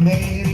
made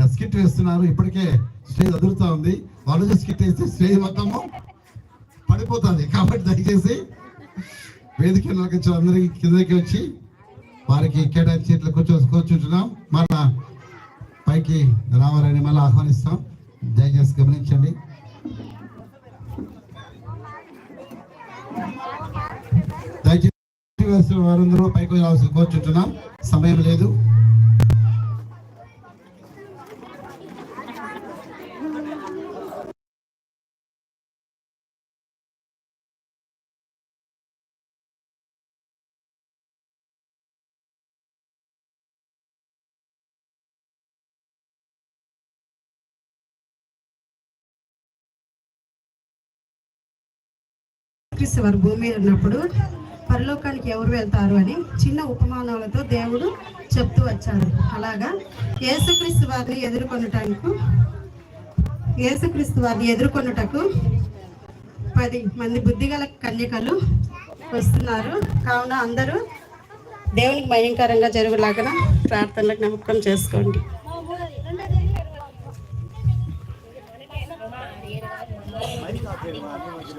ఇక్కడ skit వేస్తున్నారు. ఇప్పటికే స్టేజ్ అదురుతా ఉంది. వాళ్ళు స్కిట్ వేస్తే స్టేజ్ మొత్తము పడిపోతుంది. కాబట్టి దయచేసి వేదిక అందరికి అందరికీ కిందకి వచ్చి వారికి కేటాయించి సీట్లు కూర్చో కూర్చుంటున్నాం. మన పైకి రావాలని మళ్ళీ ఆహ్వానిస్తాం. దయచేసి గమనించండి. దయచేసి వారందరూ పైకి రావాల్సి కూర్చుంటున్నాం. సమయం లేదు. ప్రకటిస్తేవారు భూమి ఉన్నప్పుడు పరలోకానికి ఎవరు వెళ్తారు అని చిన్న ఉపమానాలతో దేవుడు చెప్తూ వచ్చారు అలాగా యేసుక్రీస్తు వారిని ఎదుర్కొనటానికి యేసుక్రీస్తు వారిని ఎదుర్కొనుటకు పది మంది బుద్ధిగల కన్యకలు వస్తున్నారు. కావున అందరూ దేవునికి భయంకరంగా జరుగులాగా ప్రార్థనలకు నమ్మకం చేసుకోండి. మరి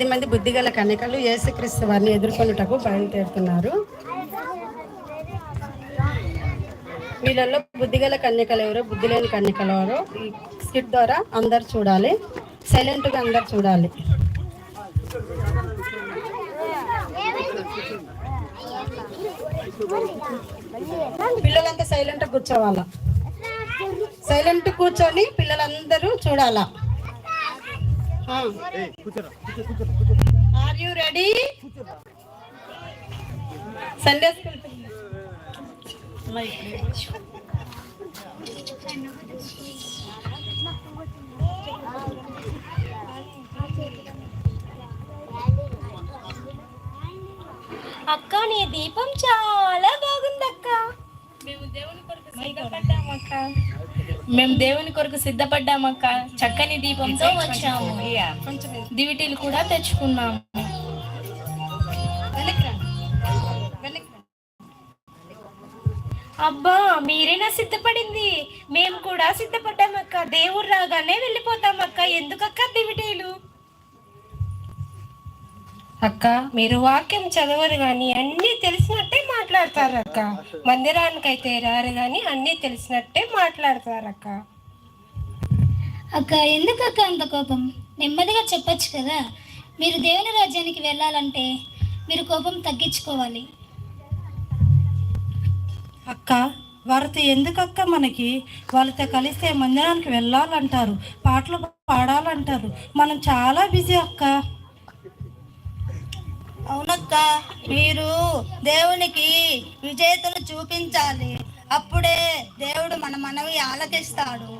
పది మంది బుద్ధిగల కన్యకలు యేసుక్రీస్తు వారిని ఎదుర్కొనుటకు బయలుదేరుతున్నారు. వీళ్ళల్లో బుద్ధిగల కన్యకలు ఎవరో బుద్ధి లేని కన్యకలు ఎవరో ఈ స్కిట్ ద్వారా అందరు చూడాలి. సైలెంట్గా అందరు చూడాలి. పిల్లలంతా సైలెంట్ కూర్చోవాలా? సైలెంట్ కూర్చొని పిల్లలందరూ చూడాలా? Are you ready Sunday school అక్క నీ దీపం చాలా బాగుంది అక్క మేము దేవుని కొరకు సిద్ధపడ్డామక్క. మేము దేవుని కొరకు సిద్ధపడ్డామక్క చక్కని దీపంతో వచ్చాము. దివిటీలు కూడా తెచ్చుకున్నాము. అబ్బా మీరేనా సిద్ధపడింది? మేము కూడా సిద్ధపడ్డామక్క దేవుడు రాగానే వెళ్ళిపోతామక్క ఎందుకక్క దివిటీలు? అక్క మీరు వాక్యం చదవరు కానీ అన్నీ తెలిసినట్టే మాట్లాడతారు అక్క మందిరానికైతే రారు కానీ అన్నీ తెలిసినట్టే మాట్లాడతారు అక్క అక్క ఎందుకు అక్క అంత కోపం? నెమ్మదిగా చెప్పొచ్చు కదా. మీరు దేవుని రాజ్యానికి వెళ్ళాలంటే మీరు కోపం తగ్గించుకోవాలి. అక్క వారితో ఎందుకక్క మనకి? వాళ్ళతో కలిస్తే మందిరానికి వెళ్ళాలంటారు పాటలు పాడాలంటారు. మనం చాలా బిజీ అక్క. అవునక్క మీరు దేవునికి విజేతలు చూపించాలి. అప్పుడే దేవుడు మన మనవి ఆలకిస్తాడు.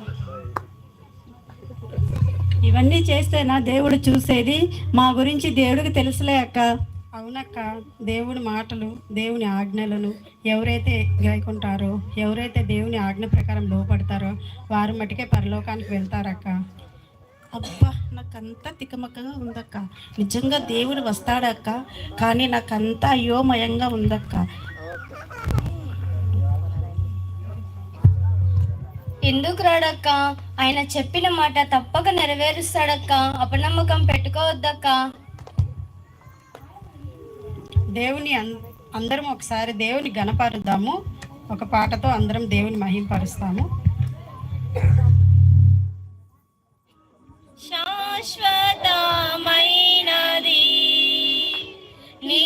ఇవన్నీ చేస్తేనా దేవుడు చూసేది మా గురించి దేవుడికి తెలుసులే అక్క. అవునక్క దేవుని మాటలు దేవుని ఆజ్ఞలను ఎవరైతే గైకుంటారో ఎవరైతే దేవుని ఆజ్ఞ ప్రకారం లోపడతారో వారు మటుకే పరలోకానికి వెళ్తారక్క. అబ్బా నాకంతా తికమక్కగా ఉందక్క. నిజంగా దేవుడు వస్తాడక్క. కానీ నాకంతా అయోమయంగా ఉందక్క. ఎందుకు రాడక్క? ఆయన చెప్పిన మాట తప్పక నెరవేరుస్తాడక్క. అపనమ్మకం పెట్టుకోవద్దక్క. దేవుని అందరం ఒకసారి దేవుని గణపరుద్దాము ఒక పాటతో అందరం దేవుని మహింపరుస్తాము. శాశ్వతమైనది నీ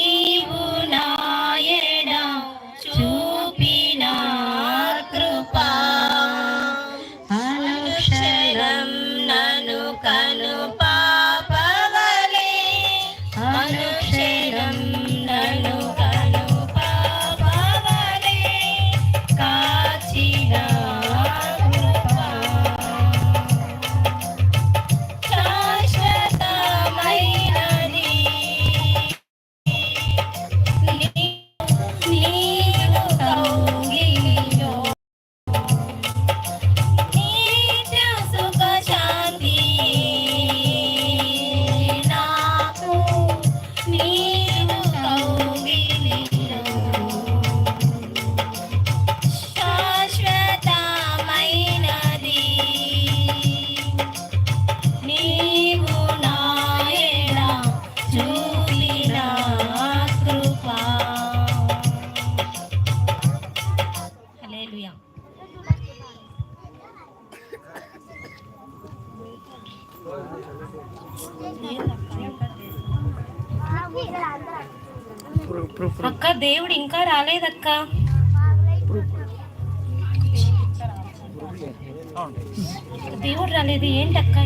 దేవుడు రాలేదు ఏంటక్క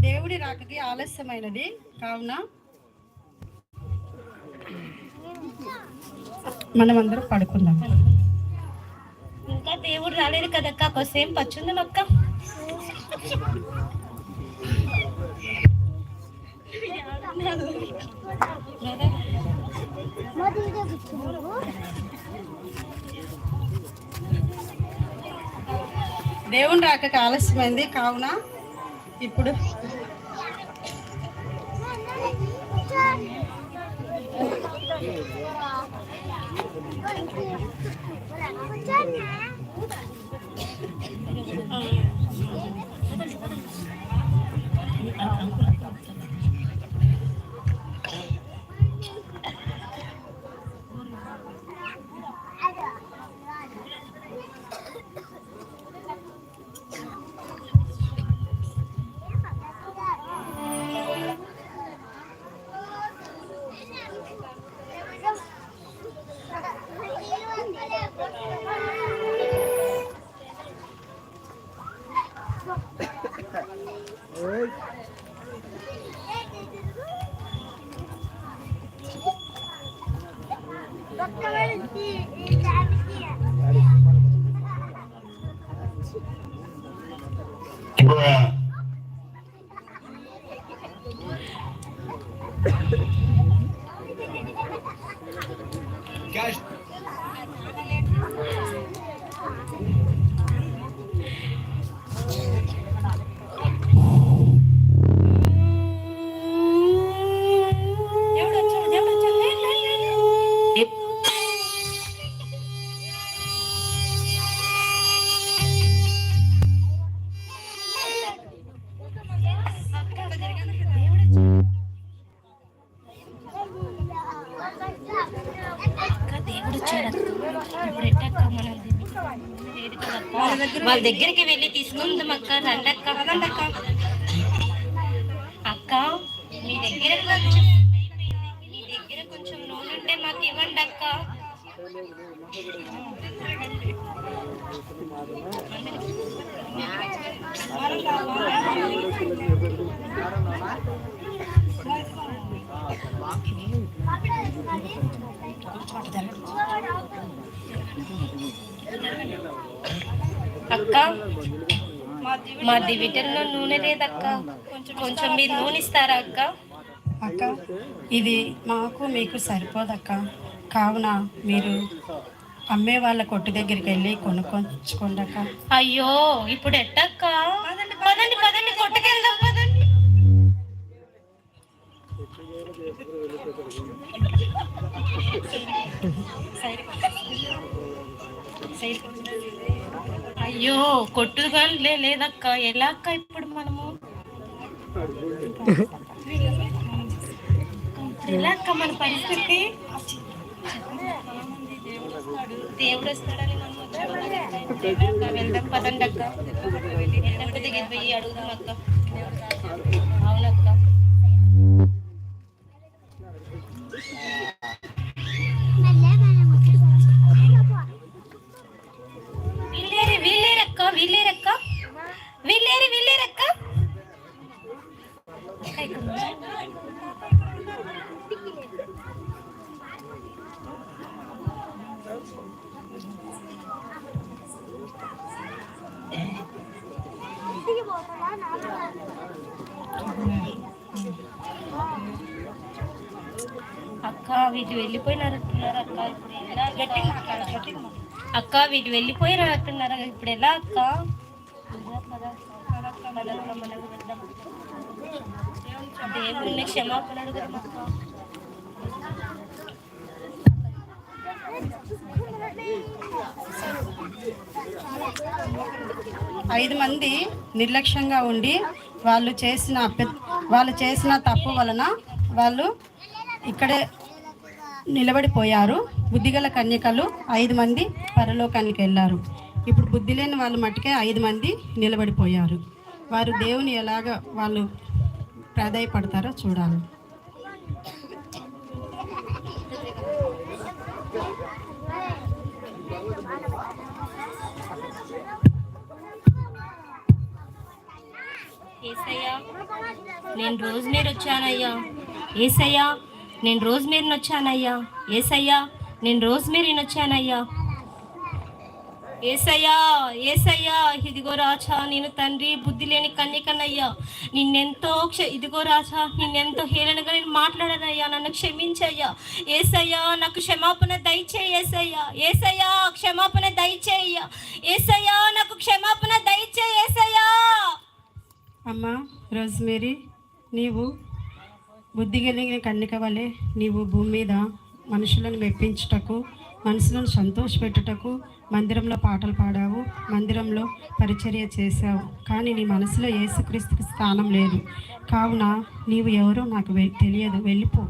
దేవుడు రాకకి ఆలస్యమైనది కావున మనం అందరం పడుకుందాం. ఇంకా దేవుడు రాలేదు కదక్క కొద్దిసేపు పచ్చుందాం అక్క. దేవుని రాక ఆలస్యమైంది. కావున ఇప్పుడు దేవుడు దగ్గరికి వెళ్ళి తీసుకుందాం అక్క రండక్క రండక్క అక్క. మీ దగ్గర కొంచెం మీ దగ్గర కొంచెం నూనె ఉంటే మాకు ఇవ్వండి అక్క. అక్క మా దివిటల్లో నూనె లేదక్క. కొంచెం మీరు నూనె ఇస్తారా అక్క? అక్క ఇది మాకు మీకు సరిపోదక్క. కావున మీరు అమ్మే వాళ్ళ కొట్టు దగ్గరికి వెళ్ళి కొనుక్కొచ్చుకోండి అక్క అయ్యో ఇప్పుడు ఎట్టక్క? అయ్యో కొట్టు లే లేదక్క. ఎలా అక్క ఇప్పుడు మనము? ఎలా అక్క మన పరిస్థితి? దేవుడు వస్తాడని మనం వెళ్దాం పదండి అక్క వెళ్దాం దగ్గర పోయి అడుగుదాం అక్క. అవునక్క. వీళ్ళేరి వీళ్ళేరక్క? అక్క వీళ్ళు వెళ్ళిపోయినారంటున్నారు అక్క ఇప్పుడు ఎలా అక్క? అక్క వీళ్ళు వెళ్ళిపోయినారంటున్నారు? ఇప్పుడు ఎలా అక్క? దేవుడిని క్షమాపణ ఐదు మంది నిర్లక్ష్యంగా ఉండి వాళ్ళు చేసిన వాళ్ళు చేసిన తప్పు వలన వాళ్ళు ఇక్కడే నిలబడిపోయారు. బుద్ధిగల కన్యకలు ఐదు మంది పరలోకానికి వెళ్ళారు. ఇప్పుడు బుద్ధి లేని వాళ్ళు మట్టుకే ఐదు మంది నిలబడిపోయారు. వారు దేవుని ఎలాగ వాళ్ళు ప్రాధాయపడతారో చూడాలి. ఏసయ్యా నేను రోజు మీరు వచ్చానయ్యా. ఏసయ్యా నేను రోజు మీరు వచ్చానయ్యా ఏసయ్యా నేను రోజు మీరు వచ్చానయ్యా ఏసయ్యా ఏసయ్యా ఇదిగో రాజా నేను తండ్రి బుద్ధి లేని కన్యకనయ్యా నిన్నెంతో క్ష ఇదిగో రాజా నిన్నెంతో హేళనగా నేను మాట్లాడనయ్యా నన్ను క్షమించయ్యా. ఏసయ్యా నాకు క్షమాపణ దయచేయి ఏసయ్యా. ఏసయ్యా క్షమాపణ దయచేయ్యా ఏసయ్యా నాకు క్షమాపణ దయచేయి ఏసయ్యా. అమ్మా రోజ్మేరీ నీవు బుద్ధి కలిగిన కన్నిక వలె నీవు భూమి మీద మనుషులను మెప్పించుటకు మనసులను సంతోషపెట్టుటకు మందిరంలో పాటలు పాడావు మందిరంలో పరిచర్య చేశావు. కానీ నీ మనసులో యేసుక్రీస్తుకి స్థానం లేదు. కావున నీవు ఎవరో నాకు వె- తెలియదు. వెళ్ళిపో.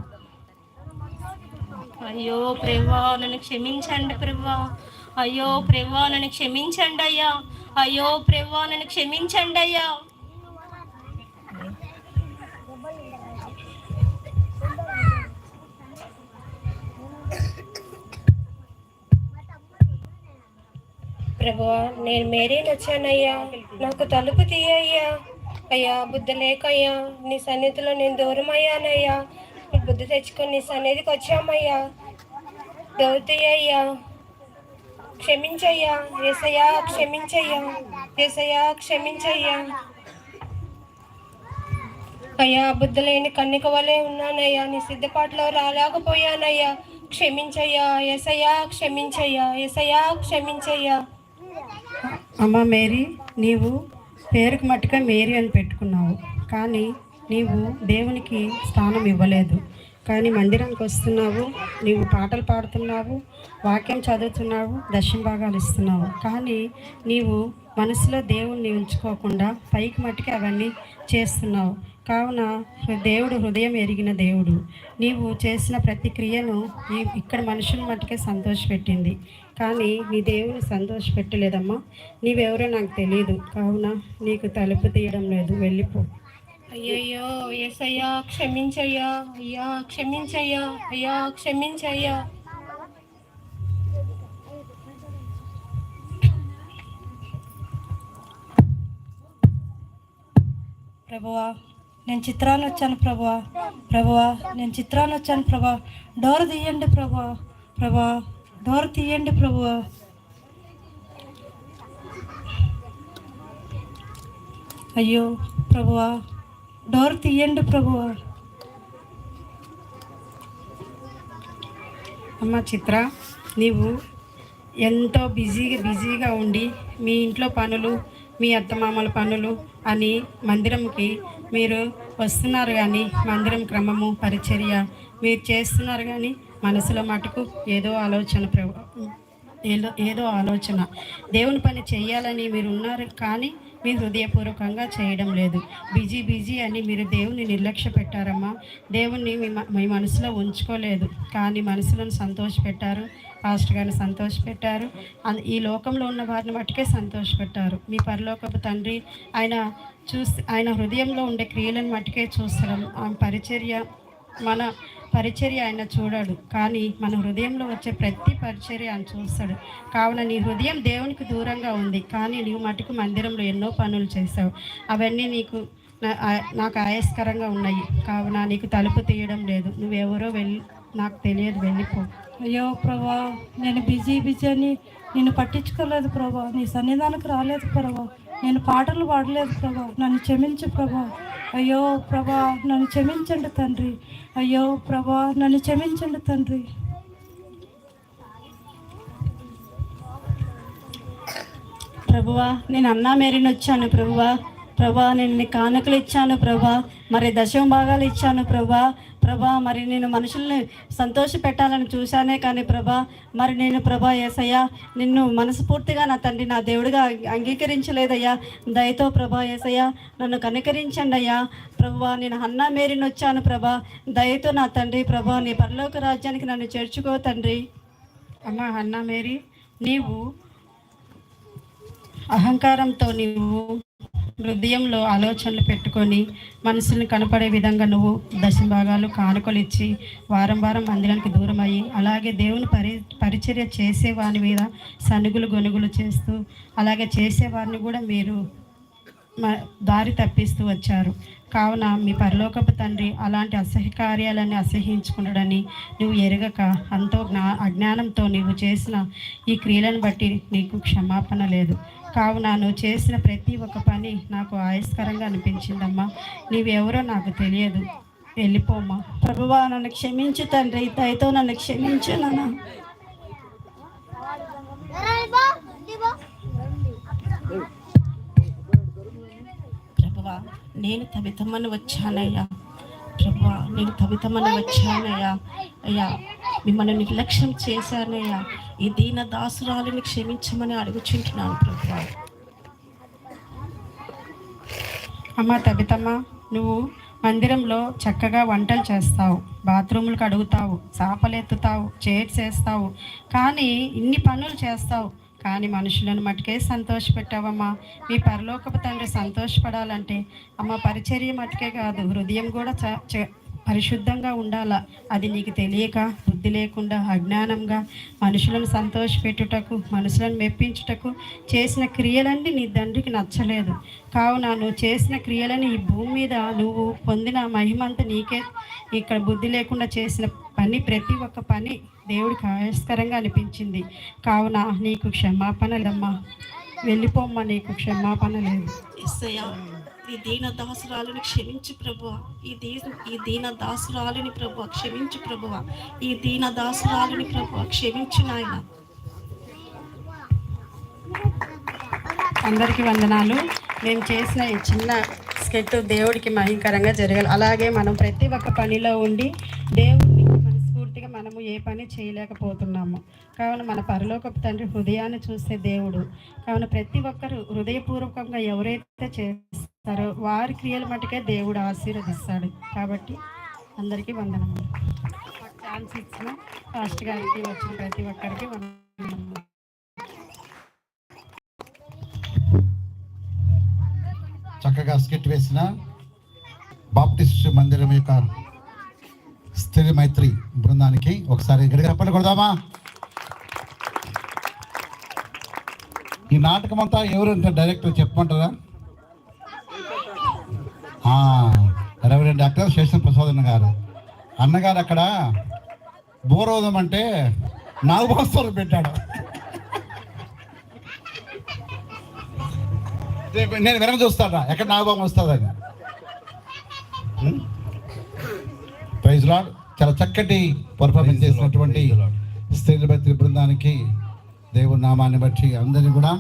అయ్యో ప్రభా నన్ను క్షమించండి ప్రభా. అయ్యో ప్రభా నన్ను క్షమించండి అయ్యా. అయ్యో ప్రభా నన్ను క్షమించండి అయ్యా. ప్రభువా నేను మేరీని వచ్చానయ్యా నాకు తలుపు తీయ్యా అయ్యా బుద్ధి లేకయ్యా. నీ సన్నిధిలో నేను దూరం అయ్యానయ్యా బుద్ధి తెచ్చుకొని నీ సన్నిధికి వచ్చామయ్యా. డోర్ తీయ్యా క్షమించయ్యా. ఏసయ్యా క్షమించయ్యా. ఏసయ్యా క్షమించయ్యా. అయ్యా బుద్ధి లేని కన్నిక వలె ఉన్నానయ్యా. నీ సిద్ధపాటులో రాలేకపోయానయ్యా. క్షమించయ్యా. ఎసయ్యా క్షమించయ్యా. ఎసయ్యా క్షమించయ్యా. అమ్మ మేరీ నీవు పేరుకు మట్టుగా మేరీ అని పెట్టుకున్నావు. కానీ నీవు దేవునికి స్థానం ఇవ్వలేదు. కానీ మందిరానికి వస్తున్నావు నీవు పాటలు పాడుతున్నావు వాక్యం చదువుతున్నావు దర్శన భాగాలు ఇస్తున్నావు. కానీ నీవు మనసులో దేవుణ్ణి ఉంచుకోకుండా పైకి మట్టుకి అవన్నీ చేస్తున్నావు. కావున దేవుడు హృదయం ఎరిగిన దేవుడు. నీవు చేసిన ప్రతి క్రియను ఇక్కడ మనుషుల మట్టుకే సంతోషపెట్టింది. కానీ నీ దేవుని సంతోషపెట్టలేదమ్మా నీవెవరో నాకు తెలియదు కావున నీకు తలుపు తీయడం లేదు. వెళ్ళిపో. అయ్యయ్యో ఏసయ్యా క్షమించయ్యా. అయ్యా క్షమించయ్యా. అయ్యా క్షమించయ్యా. ప్రభువా నేను చిత్రాన్ని వచ్చాను ప్రభువా. ప్రభువా నేను చిత్రాన్ని వచ్చాను ప్రభా డోర్ తీయండి ప్రభా ప్రభా డోర్ తీయండి ప్రభు. అయ్యో ప్రభువా డోర్ తీయండి ప్రభువా అమ్మ చిత్ర నీవు ఎంతో బిజీగా బిజీగా ఉండి మీ ఇంట్లో పనులు మీ అత్తమామల పనులు అని మందిరంకి మీరు వస్తున్నారు కానీ మందిరం క్రమము పరిచర్య మీరు చేస్తున్నారు కానీ మనసులో మటుకు ఏదో ఆలోచన ప్ర ఏదో ఏదో ఆలోచన. దేవుని పని చేయాలని మీరు ఉన్నారు కానీ మీరు హృదయపూర్వకంగా చేయడం లేదు. బిజీ బిజీ అని మీరు దేవుని నిర్లక్ష్య పెట్టారమ్మా. దేవుణ్ణి మీ మ- మీ మనసులో ఉంచుకోలేదు. కానీ మనసులను సంతోషపెట్టారు పాస్టర్ గారిని సంతోషపెట్టారు ఈ లోకంలో ఉన్న వారిని మట్టుకే సంతోషపెట్టారు మీ పరలోకపు తండ్రి ఆయన చూసి ఆయన హృదయంలో ఉండే క్రియలను మట్టుకే చూస్తారు. ఆ పరిచర్య మన పరిచర్య ఆయన చూడడు. కానీ మన హృదయంలో వచ్చే ప్రతి పరిచర్య ఆయన చూస్తాడు. కావున నీ హృదయం దేవునికి దూరంగా ఉంది. కానీ నీవు మటుకు మందిరంలో ఎన్నో పనులు చేశావు. అవన్నీ నీకు నాకు ఆయాస్కరంగా ఉన్నాయి. కావున నీకు తలుపు తీయడం లేదు. నువ్వెవరో వెళ్ళి నాకు తెలియదు. వెళ్ళిపో. అయ్యో ప్రభా నేను బిజీ బిజీ అని నిన్ను పట్టించుకోలేదు ప్రభా. నీ సన్నిధానికి రాలేదు ప్రభా. నేను పాటలు పాడలేదు ప్రభా. నన్ను క్షమించు ప్రభా. అయ్యో ప్రభా నన్ను క్షమించండి తండ్రి. అయ్యో ప్రభా నన్ను క్షమించండి తండ్రి. ప్రభువా నేను అన్నా మేరీని వచ్చాను ప్రభువా. ప్రభా నేను నీ కానుకలు ఇచ్చాను ప్రభా. మరి దశమ భాగాలు ఇచ్చాను ప్రభా. ప్రభా మరి నేను మనుషుల్ని సంతోష పెట్టాలని చూశానే కానీ ప్రభా మరి నేను ప్రభా ఏసయ్యా నిన్ను మనస్ఫూర్తిగా నా తండ్రి నా దేవుడిగా అంగీకరించలేదయ్యా. దయతో ప్రభా ఏసయ్యా నన్ను కనికరించండి అయ్యా. ప్రభా నేను అన్నా మేరిని వచ్చాను ప్రభా. దయతో నా తండ్రి ప్రభా నీ పరలోక రాజ్యానికి నన్ను చేర్చుకో తండ్రి. అమ్మ అన్నా మేరీ నీవు అహంకారంతో నీవు హృదయంలో ఆలోచనలు పెట్టుకొని మనసుని కనపడే విధంగా నువ్వు దశభాగాలు కానుకలు ఇచ్చి వారం వారం మందిరానికి దూరం అయ్యి అలాగే దేవుని పరి పరిచర్య చేసేవాని మీద సనుగులు గొనుగులు చేస్తూ అలాగే చేసేవారిని కూడా మీరు మ- దారి తప్పిస్తూ వచ్చారు. కావున మీ పరలోకపు తండ్రి అలాంటి అసహ్య కార్యాలని అసహించుకున్నాడని నువ్వు ఎరగక అంతో జ్ఞా అజ్ఞానంతో నీవు చేసిన ఈ క్రియలను బట్టి నీకు క్షమాపణ లేదు. కావున నువ్వు చేసిన ప్రతి ఒక్క పని నాకు ఆయస్కరంగా అనిపించిందమ్మా. నీవెవరో నాకు తెలియదు. వెళ్ళిపోమ్మా. ప్రభువా నన్ను క్షమించు తండ్రి. దయతో నన్ను క్షమించు నాన్న. ప్రభువా నేను తవితమ్మని వచ్చానయ్యా. ప్రభువా నేను తవితమ్మని వచ్చానయ్యా. అయ్యా మిమ్మల్ని నిర్లక్ష్యం చేశానయ్యా. ఈ దీన దాసురాలిని క్షమించమని అడుగుచుంటున్నాను ప్రభు అమ్మ తబితమ్మ నువ్వు మందిరంలో చక్కగా వంటలు చేస్తావు బాత్రూములు కడుగుతావు చాపలెత్తుతావు చైర్స్ వేస్తావు కానీ ఇన్ని పనులు చేస్తావు కానీ మనుషులను మటుకే సంతోషపెట్టావమ్మా. మీ పరలోకపు తండ్రి సంతోషపడాలంటే అమ్మ పరిచర్య మటుకే కాదు హృదయం కూడా చ- పరిశుద్ధంగా ఉండాలా? అది నీకు తెలియక బుద్ధి లేకుండా అజ్ఞానంగా మనుషులను సంతోషపెట్టుటకు మనుషులను మెప్పించుటకు చేసిన క్రియలన్నీ నీ తండ్రికి నచ్చలేదు. కావున నువ్వు చేసిన క్రియలని ఈ భూమి మీద నువ్వు పొందిన మహిమంతా నీకే. ఇక్కడ బుద్ధి లేకుండా చేసిన పని ప్రతి ఒక్క పని దేవుడికి ఆయస్కరంగా అనిపించింది. కావున నీకు క్షమాపణ లేదమ్మా. వెళ్ళిపోమ్మా నీకు క్షమాపణ లేదు. ఈ దీన దాసురాలని క్షమించు ప్రభువ. ఈ దీన ఈ దీన దాసురాలని ప్రభు క్షమించు ప్రభువ. ఈ దీన దాసురాలని ప్రభు క్షమించు నాయన. అందరికీ వందనాలు. మేము చేసిన ఈ చిన్న స్కెట్ దేవుడికి మహింకరంగా జరగాలి. అలాగే మనం ప్రతి ఒక్క పనిలో ఉండి దేవుడు మనస్ఫూర్తిగా మనము ఏ పని చేయలేకపోతున్నాము. కావున మన పరలోకపు తండ్రి హృదయాన్ని చూసే దేవుడు. కావున ప్రతి ఒక్కరు హృదయపూర్వకంగా ఎవరైతే చేస్తారో వారి క్రియల మటుకే దేవుడు ఆశీర్వదిస్తాడు. కాబట్టి అందరికీ వందనము మాకు ఛాన్స్ ఇచ్చిన ఫాస్ట్ గారికి వచ్చిన ప్రతి ఒక్కరికి వందనము చక్కగా స్కిట్ వేసిన బాప్టిస్ట్ మందిరం యొక్క స్త్రీ మైత్రి బృందానికి ఒకసారి గడిగ చెప్పండి కొడదామా? ఈ నాటకం అంతా ఎవరంటే డైరెక్టర్ చెప్పమంటారా? రెవరెండ్ డాక్టర్ శేషన్ ప్రసాద్ అన్న గారు. అన్నగారు అక్కడ బోరోదం అంటే నాగభాస్వరం పెట్టాడు. రేపు నేను వెనక చూస్తాడా ఎక్కడ నాగభావం వస్తుందని చాలా చక్కటి పర్ఫార్మెన్స్ చేసినటువంటి స్త్రీల బృందానికి దేవుడి నామాన్ని బట్టి అందరినీ కూడా